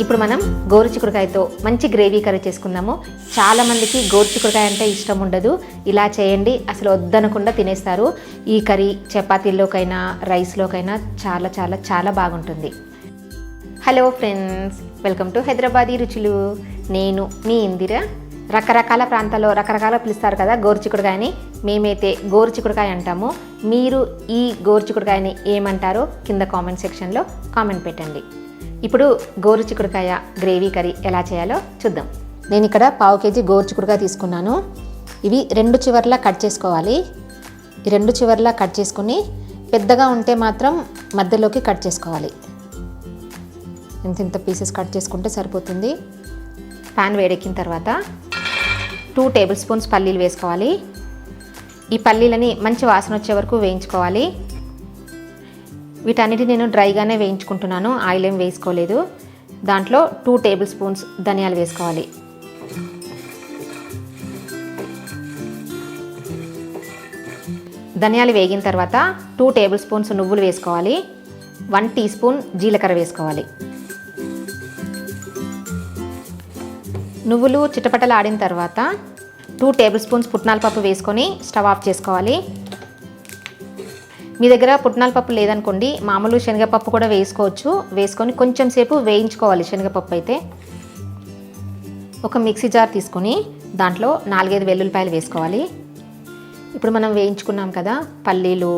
ఇప్పుడు మనం గోరుచిక్కుడుకాయతో మంచి గ్రేవీ కర్రీ చేసుకుందాము. చాలా మందికి గోరుచిక్కుడుకాయ అంటే ఇష్టం ఉండదు. ఇలా చేయండి. అసలు వద్దనకుండా తినేస్తారు. ఈ కర్రీ చపాతీల్లోకైనా రైస్లోకైనా చాలా చాలా చాలా బాగుంటుంది. Hello friends welcome to Hyderabadi రుచులు. నేను మీ ఇందిర. రకరకాల ప్రాంతాల్లో రకరకాల పిలుస్తారు కదా గోరుచిక్కుడుకాయని మేమైతే గోరుచిక్కుడుకాయ అంటాము. మీరు ఈ గోరుచిక్కుడుకాయని ఏమంటారో కింద కామెంట్ సెక్షన్లో కామెంట్ పెట్టండి. ఇప్పుడు గోరుచిక్కుడుకాయ గ్రేవీ కర్రీ ఎలా చేయాలో చూద్దాం. నేను ఇక్కడ పావు కేజీ గోరుచిక్కుడుకాయ తీసుకున్నాను. ఇవి రెండు చివర్లా కట్ చేసుకోవాలి. ఈ రెండు చివర్లా కట్ చేసుకుని పెద్దగా ఉంటే మాత్రం మధ్యలోకి కట్ చేసుకోవాలి. ఇంత ఇంత పీసెస్ కట్ చేసుకుంటే సరిపోతుంది. ప్యాన్ వేడెక్కిన తర్వాత టూ టేబుల్ స్పూన్స్ పల్లీలు వేసుకోవాలి. ఈ పల్లీలని మంచి వాసన వచ్చే వరకు వేయించుకోవాలి. వీటన్నిటి నేను డ్రైగానే వేయించుకుంటున్నాను. ఆయిల్ ఏం వేసుకోలేదు. దాంట్లో టూ టేబుల్ స్పూన్స్ ధనియాలు వేసుకోవాలి. ధనియాలు వేగిన తర్వాత టూ టేబుల్ స్పూన్స్ నువ్వులు వేసుకోవాలి. వన్ టీ స్పూన్ జీలకర్ర వేసుకోవాలి. నువ్వులు చిటపటలు ఆడిన తర్వాత టూ టేబుల్ స్పూన్స్ పుట్నాల పప్పు వేసుకొని స్టవ్ ఆఫ్ చేసుకోవాలి. మీ దగ్గర పుట్నాల పప్పు లేదనుకోండి మామూలు శనగపప్పు కూడా వేసుకోవచ్చు. వేసుకొని కొంచెం సేపు వేయించుకోవాలి శనగపప్పు అయితే. ఒక మిక్సీ జార్ తీసుకొని దాంట్లో నాలుగైదు వెల్లుల్లిపాయలు వేసుకోవాలి. ఇప్పుడు మనం వేయించుకున్నాం కదా పల్లీలు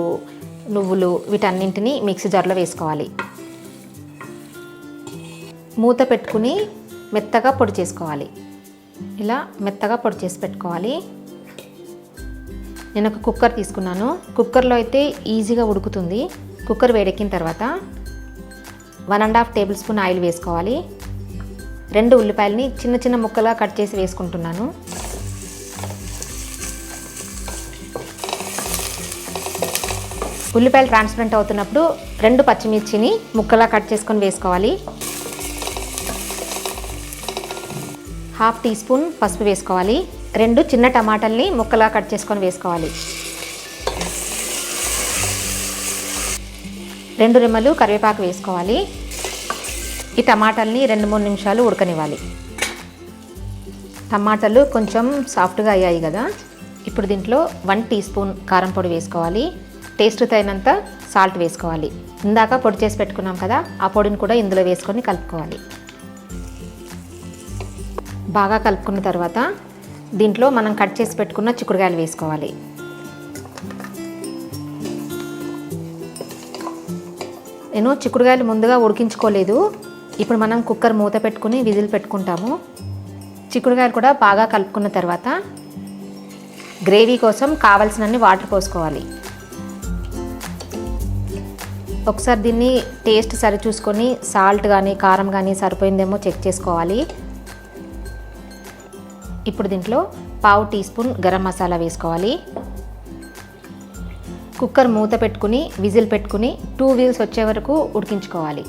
నువ్వులు వీటన్నింటినీ మిక్సీ జార్లో వేసుకోవాలి. మూత పెట్టుకుని మెత్తగా పొడి చేసుకోవాలి. ఇలా మెత్తగా పొడి చేసి పెట్టుకోవాలి. నేను ఒక కుక్కర్ తీసుకున్నాను. కుక్కర్లో అయితే ఈజీగా ఉడుకుతుంది. కుక్కర్ వేడెక్కిన తర్వాత one and half tablespoon oil వేసుకోవాలి. రెండు ఉల్లిపాయలని చిన్న చిన్న ముక్కలుగా కట్ చేసి వేసుకుంటున్నాను. ఉల్లిపాయలు ట్రాన్స్పరెంట్ అవుతున్నప్పుడు రెండు పచ్చిమిర్చిని ముక్కలా కట్ చేసుకొని వేసుకోవాలి. హాఫ్ టీ స్పూన్ పసుపు వేసుకోవాలి. రెండు చిన్న టమాటాలని ముక్కలా కట్ చేసుకొని వేసుకోవాలి. రెండు రెమ్మలు కరివేపాకు వేసుకోవాలి. ఈ టమాటాలని రెండు మూడు నిమిషాలు ఉడకనివ్వాలి. టమాటాలు కొంచెం సాఫ్ట్గా అయ్యాయి కదా. ఇప్పుడు దీంట్లో వన్ టీ స్పూన్ కారం పొడి వేసుకోవాలి. టేస్ట్ తగినంత సాల్ట్ వేసుకోవాలి. ఇందాక పొడి చేసి పెట్టుకున్నాం కదా ఆ పొడిని కూడా ఇందులో వేసుకొని కలుపుకోవాలి. బాగా కలుపుకున్న తర్వాత దీంట్లో మనం కట్ చేసి పెట్టుకున్న చిక్కుడుకాయలు వేసుకోవాలి. నేను చిక్కుడుకాయలు ముందుగా ఉడికించుకోలేదు. ఇప్పుడు మనం కుక్కర్ మూత పెట్టుకుని విజిల్ పెట్టుకుంటాము. చిక్కుడుకాయలు కూడా బాగా కలుపుకున్న తర్వాత గ్రేవీ కోసం కావలసినన్ని వాటర్ పోసుకోవాలి. ఒకసారి దీన్ని టేస్ట్ సరి చూసుకొని సాల్ట్ కానీ కారం కానీ సరిపోయిందేమో చెక్ చేసుకోవాలి. ఇప్పుడు దీంట్లో పావు టీ స్పూన్ గరం మసాలా వేసుకోవాలి. కుక్కర్ మూత పెట్టుకుని విజిల్ పెట్టుకుని టూ వీల్స్ వచ్చే వరకు ఉడికించుకోవాలి.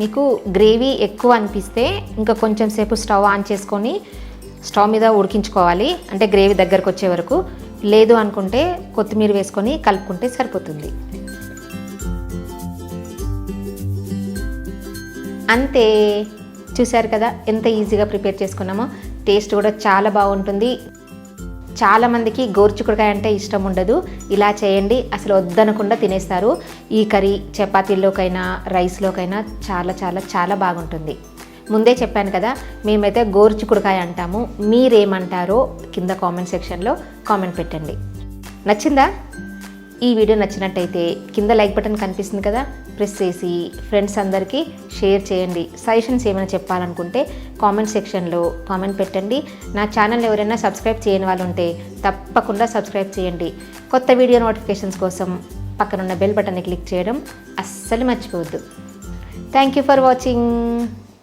మీకు గ్రేవీ ఎక్కువ అనిపిస్తే ఇంకా కొంచెం సేపు స్టవ్ ఆన్ చేసుకొని స్టవ్ మీద ఉడికించుకోవాలి. అంటే గ్రేవీ దగ్గరకు వచ్చే వరకు లేదు అనుకుంటే కొత్తిమీర వేసుకొని కలుపుకుంటే సరిపోతుంది. అంతే. చూశారు కదా ఎంత ఈజీగా ప్రిపేర్ చేసుకున్నామో. టేస్ట్ కూడా చాలా బాగుంటుంది. చాలామందికి గోరుచిక్కుడుకాయ అంటే ఇష్టం ఉండదు. ఇలా చేయండి. అసలు వద్దనకుండా తినేస్తారు. ఈ కర్రీ చపాతీల్లోకైనా రైస్లోకైనా చాలా చాలా చాలా బాగుంటుంది. ముందే చెప్పాను కదా మేమైతే గోరుచిక్కుడుకాయ అంటాము. మీరేమంటారో కింద కామెంట్ సెక్షన్లో కామెంట్ పెట్టండి. నచ్చిందా? ఈ వీడియో నచ్చినట్టయితే కింద లైక్ బటన్ కనిపిస్తుంది కదా ప్రెస్ చేసి ఫ్రెండ్స్ అందరికీ షేర్ చేయండి. సజెషన్స్ ఏమైనా చెప్పాలనుకుంటే కామెంట్ సెక్షన్లో కామెంట్ పెట్టండి. నా ఛానల్ ఎవరైనా సబ్స్క్రైబ్ చేయని వాళ్ళు ఉంటే తప్పకుండా సబ్స్క్రైబ్ చేయండి. కొత్త వీడియో నోటిఫికేషన్స్ కోసం పక్కనున్న బెల్ బటన్ని క్లిక్ చేయడం అస్సలు మర్చిపోవద్దు. Thank you for watching.